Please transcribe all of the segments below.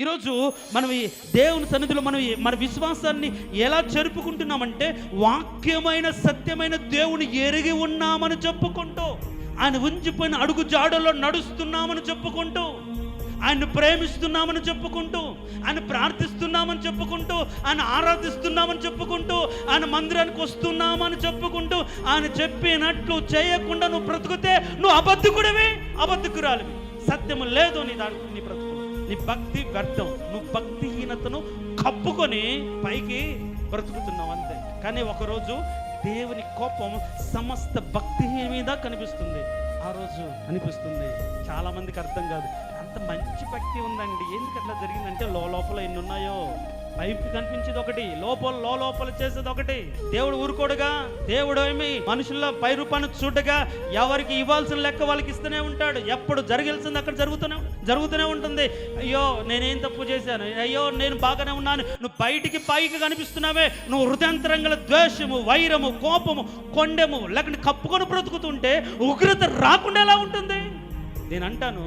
ఈరోజు మనం ఈ దేవుని సన్నిధిలో మనం మన విశ్వాసాన్ని ఎలా జరుపుకుంటున్నామంటే వాక్యమైన సత్యమైన దేవుని ఎరిగి ఉన్నామని చెప్పుకుంటూ ఆయన ఉంచిపోయిన అడుగు జాడలో నడుస్తున్నామని చెప్పుకుంటూ ఆయన ప్రేమిస్తున్నామని చెప్పుకుంటూ ఆయన ప్రార్థిస్తున్నామని చెప్పుకుంటూ ఆయన ఆరాధిస్తున్నామని చెప్పుకుంటూ ఆయన మందిరానికి వస్తున్నామని చెప్పుకుంటూ ఆయన చెప్పినట్లు చేయకుండా నువ్వు బ్రతుకుతే నువ్వు అబద్ధకుడివి అబద్ధకురాలివి. సత్యము లేదు నీ దాంట్లో నీ బ్రతుకు. నీ భక్తి వ్యర్థం. నువ్వు భక్తిహీనతను కప్పుకొని పైకి బ్రతుకుతున్నావు అంతే. కానీ ఒకరోజు దేవుని కోపం సమస్త భక్తిహీన మీద కనిపిస్తుంది. ఆ రోజు అనిపిస్తుంది. చాలామందికి అర్థం కాదు. అంత మంచి భక్తి ఉందండి. ఎందుకు అట్లా జరిగిందంటే లోపల ఎన్ని ఉన్నాయో పైకి కనిపించేది ఒకటి లోపల లో లోపల చేసేది ఒకటి. దేవుడు ఊరుకోడుగా దేవుడు ఏమి మనుషుల్లో పై రూపాన్ని చూడగా ఎవరికి ఇవ్వాల్సిన లెక్క వాళ్ళకి ఇస్తూనే ఉంటాడు. ఎప్పుడు జరగాల్సింది అక్కడ జరుగుతూనే జరుగుతూనే ఉంటుంది. అయ్యో నేనేం తప్పు చేశాను? అయ్యో నేను బాగానే ఉన్నాను. నువ్వు బయటికి పైకి కనిపిస్తున్నావే. నువ్వు హృదయంతరంగల ద్వేషము వైరము కోపము కొండెము లేకుంటే కప్పుకొని బ్రతుకుతుంటే ఉగ్రత రాకుండా ఎలా ఉంటుంది? నేను అంటాను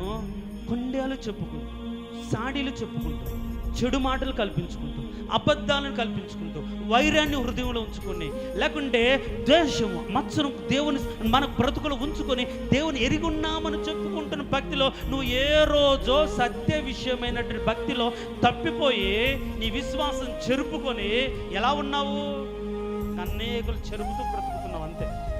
కొండేలు చెప్పుకుంటూ సాడీలు చెప్పుకుంటూ చెడు మాటలు కల్పించుకుంటూ అబద్ధాలను కల్పించుకుంటూ వైరాన్ని హృదయంలో ఉంచుకొని లేకుంటే ద్వేషము మత్సరం దేవుని మన బ్రతుకులు ఉంచుకొని దేవుని ఎరిగున్నామని చెప్పుకుంటున్న భక్తిలో నువ్వు ఏ రోజో సత్య విషయమైనటువంటి భక్తిలో తప్పిపోయి నీ విశ్వాసం చెరుపుకొని ఎలా ఉన్నావు? కన్నేకులు చెరుపుతూ బ్రతుకు